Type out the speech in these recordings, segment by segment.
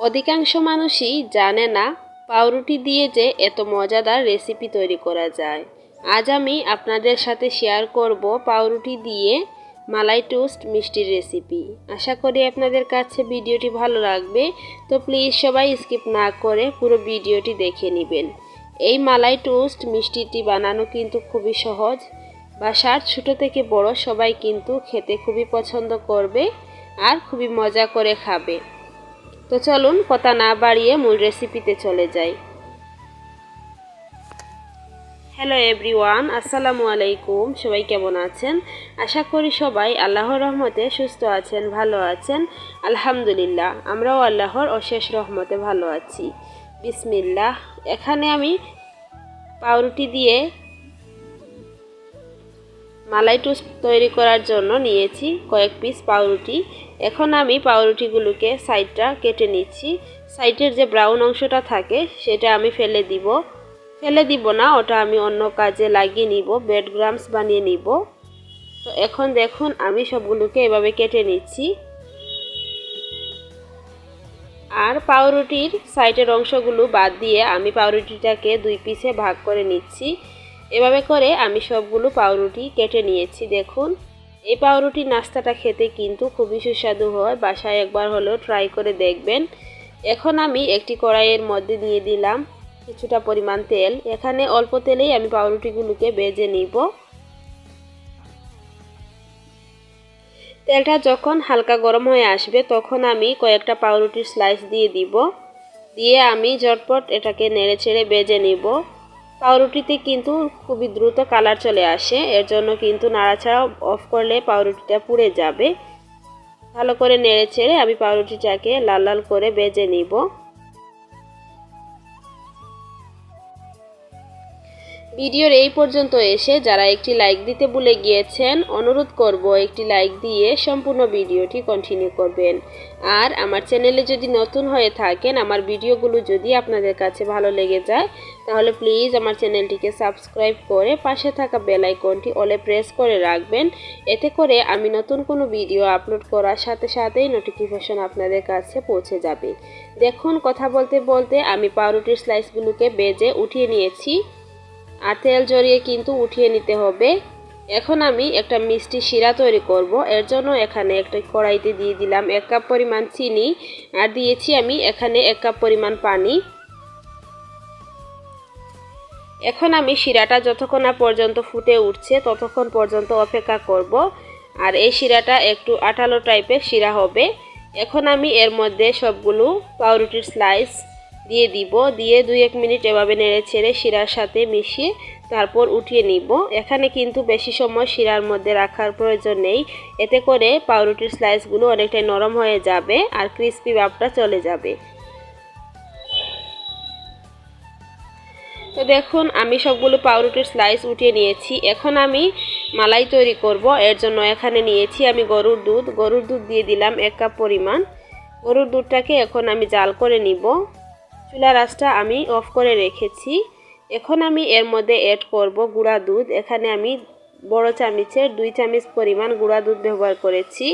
অধিকাংশ মানুষই জানে না পাউরুটি দিয়ে যে এত মজাদার রেসিপি তৈরি করা যায়। আজ আমি আপনাদের সাথে শেয়ার করব পাউরুটি দিয়ে মালাই টোস্ট মিষ্টির রেসিপি আশা করি আপনাদের কাছে ভিডিওটি ভালো লাগবে, তো প্লিজ সবাই স্কিপ না করে পুরো ভিডিওটি দেখে নেবেন। এই মালাই টোস্ট মিষ্টিটি বানানো কিন্তু খুবই সহজ। বা বাসার ছোটো থেকে বড় সবাই কিন্তু খেতে খুবই পছন্দ করবে আর খুবই মজা করে খাবে। তো চলুন কথা না বাড়িয়ে মূল রেসিপিতে চলে যাই। হ্যালো এভরিওয়ান আসসালামু আলাইকুম, সবাই কেমন আছেন? আশা করি সবাই আল্লাহর রহমতে সুস্থ আছেন, ভালো আছেন। আলহামদুলিল্লাহ, আমরাও আল্লাহর অশেষ রহমতে ভালো আছি। বিসমিল্লাহ, এখানে আমি পাউরুটি দিয়ে মালাই টোস্ট তৈরি করার জন্য নিয়েছি কয়েক পিস পাউরুটি। এখন আমি পাউরুটিগুলোকে সাইডটা কেটে নিচ্ছি। সাইডের যে ব্রাউন অংশটা থাকে, সেটা আমি ফেলে দিব। ফেলে দিব না, ওটা আমি অন্য কাজে লাগিয়ে নিব, ব্রেড গ্রামস বানিয়ে নিব। তো এখন দেখুন, আমি সবগুলোকে এভাবে কেটে নিচ্ছি। আর পাউরুটির সাইডের অংশগুলো বাদ দিয়ে আমি পাউরুটিটাকে দুই পিসে ভাগ করে নিচ্ছি। এভাবে করে আমি সবগুলো পাউরুটি কেটে নিয়েছি, দেখুন। এই পাউরুটি নাস্তাটা খেতে কিন্তু খুবই সুস্বাদু হয়, বাসায় একবার হলেও ট্রাই করে দেখবেন। এখন আমি একটি কড়াইয়ের মধ্যে দিয়ে দিলাম কিছুটা পরিমাণ তেল। এখানে অল্প তেলেই আমি পাউরুটিগুলোকে বেজে নিব। তেলটা যখন হালকা গরম হয়ে আসবে, তখন আমি কয়েকটা পাউরুটির স্লাইস দিয়ে দিব। দিয়ে আমি ঝটপট এটাকে নেড়ে ছেড়ে বেজে নিব। পাউরুটিতে কিন্তু খুবই দ্রুত কালার চলে আসে। এর জন্য কিন্তু নাড়াছাড়া অফ করলে পাউরুটিটা পুড়ে যাবে। ভালো করে নেড়ে ছেড়ে আমি পাউরুটিটাকে লাল লাল করে বেজে নিব। ভিডিওর এই পর্যন্ত এসে যারা একটি লাইক দিতে ভুলে গিয়েছেন, অনুরোধ করব একটি লাইক দিয়ে সম্পূর্ণ ভিডিওটি কন্টিনিউ করবেন। আর আমার চ্যানেলে যদি নতুন হয়ে থাকেন, আমার ভিডিওগুলো যদি আপনাদের কাছে ভালো লেগে যায়, তাহলে প্লিজ আমার চ্যানেলটিকে সাবস্ক্রাইব করে পাশে থাকা বেল আইকনটি অলে প্রেস করে রাখবেন। এতে করে আমি নতুন কোনো ভিডিও আপলোড করার সাথে সাথেই নোটিফিকেশন আপনাদের কাছে পৌঁছে যাবে। দেখুন, কথা বলতে বলতে আমি পাউরুটির স্লাইসগুলোকে বেজে উঠিয়ে নিয়েছি। আর তেল জড়িয়ে কিন্তু উঠিয়ে নিতে হবে। এখন আমি একটা মিষ্টি শিরা তৈরি করব। এর জন্য এখানে একটা কড়াইতে দিয়ে দিলাম এক কাপ পরিমাণ চিনি আর দিয়েছি আমি এখানে এক কাপ পরিমাণ পানি। এখন আমি শিরাটা যতক্ষণ না পর্যন্ত ফুটে উঠছে ততক্ষণ পর্যন্ত অপেক্ষা করব। আর এই শিরাটা একটু আঠালো টাইপের শিরা হবে। এখন আমি এর মধ্যে সবগুলো পাউরুটির স্লাইস দিয়ে দিব, দিয়ে দুই এক মিনিট এভাবে নেড়ে ছেড়ে শিরার সাথে মিশিয়ে তারপর উঠিয়ে নিব। এখানে কিন্তু বেশি সময় শিরার মধ্যে রাখার প্রয়োজন নেই। এতে করে পাউরুটির স্লাইসগুলো অনেকটাই নরম হয়ে যাবে আর ক্রিস্পি ভাবটা চলে যাবে। তো দেখুন, আমি সবগুলো পাউরুটির স্লাইস উঠিয়ে নিয়েছি। এখন আমি মালাই তৈরি করব। এর জন্য এখানে নিয়েছি আমি গরুর দুধ। গরুর দুধ দিয়ে দিলাম এক কাপ পরিমাণ। গরুর দুধটাকে এখন আমি জাল করে নিব। চুলা রাসটা আমি অফ করে রেখেছি। এখন আমি এর মধ্যে অ্যাড করব গুঁড়া দুধ। এখানে আমি বড় চামিচের দুই চামচ পরিমাণ গুঁড়া দুধ ব্যবহার করেছি।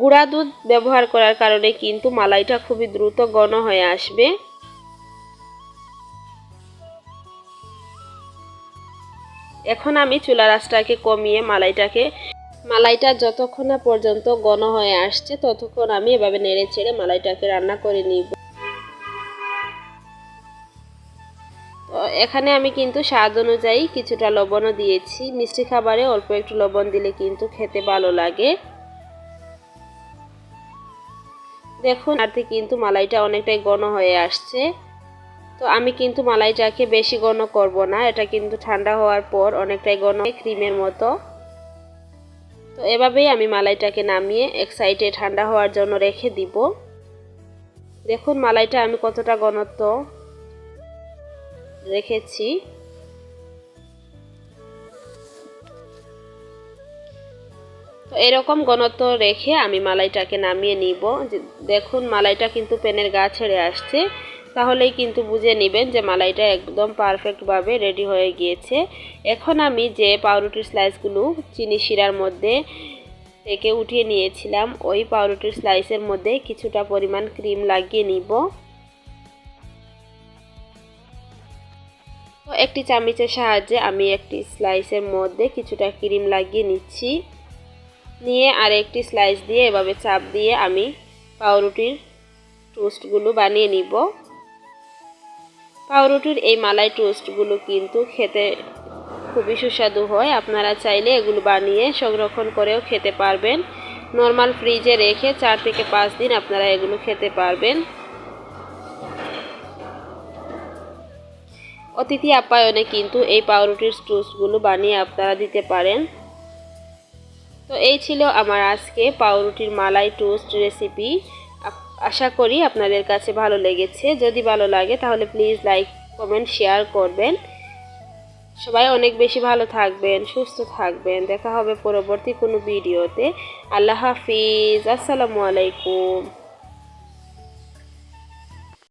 গুঁড়া দুধ ব্যবহার করার কারণে কিন্তু মালাইটা খুবই দ্রুত ঘন হয়ে আসবে। এখন আমি চুলা রাসটাকে কমিয়ে মালাইটাকে মালাইটা যতক্ষণ না পর্যন্ত ঘন হয়ে আসছে, ততক্ষণ আমি এভাবে নেড়ে ছেড়ে মালাইটাকে রান্না করে নিব। তো এখানে আমি কিন্তু স্বাদ অনুযায়ী কিছুটা লবণও দিয়েছি। মিষ্টি খাবারে অল্প একটু লবণ দিলে কিন্তু খেতে ভালো লাগে। দেখুন আরতে কিন্তু মালাইটা অনেকটাই ঘন হয়ে আসছে। তো আমি কিন্তু মালাইটাকে বেশি ঘন করব না, এটা কিন্তু ঠান্ডা হওয়ার পর অনেকটাই ঘন ক্রিমের মতো। তো এভাবেই আমি মালাইটাকে নামিয়ে এক সাইডে ঠান্ডা হওয়ার জন্য রেখে দিব। দেখুন মালাইটা আমি কতটা ঘনত্ব রেখেছি। তো এরকম ঘনত্ব রেখে আমি মালাইটাকে নামিয়ে নিব। দেখুন মালাইটা কিন্তু পেনের গা ছেড়ে আসছে। তাহলেই কিন্তু বুঝে নেবেন যে মালাইটা একদম পারফেক্টভাবে রেডি হয়ে গিয়েছে। এখন আমি যে পাউরুটির স্লাইসগুলো চিনি শিরার মধ্যে থেকে উঠিয়ে নিয়েছিলাম, ওই পাউরুটির স্লাইসের মধ্যে কিছুটা পরিমাণ ক্রিম লাগিয়ে নিব। তো একটি চামিচের সাহায্যে আমি একটি স্লাইসের মধ্যে কিছুটা ক্রিম লাগিয়ে নিচ্ছি। নিয়ে আর একটি স্লাইস দিয়ে এভাবে চাপ দিয়ে আমি পাউরুটির টোস্টগুলো বানিয়ে নিব। পাউরুটির এই মালাই টোস্টগুলো কিন্তু খেতে খুবই সুস্বাদু হয়। আপনারা চাইলে এগুলো বানিয়ে সংরক্ষণ করেও খেতে পারবেন। নর্মাল ফ্রিজে রেখে চার থেকে পাঁচ দিন আপনারা এগুলো খেতে পারবেন। অতিথি আপ্যায়নে কিন্তু এই পাউরুটির টোস্টগুলো বানিয়ে আপনারা দিতে পারেন। তো এই ছিল আমার আজকে পাউরুটির মালাই টোস্ট রেসিপি আশা করি আপনাদের কাছে ভালো লেগেছে। যদি ভালো লাগে তাহলে প্লিজ লাইক কমেন্ট শেয়ার করবেন। সবাই অনেক বেশি ভালো থাকবেন, সুস্থ থাকবেন। দেখা হবে পরবর্তী কোনো ভিডিওতে। আল্লাহ হাফিজ। আসসালামু আলাইকুম।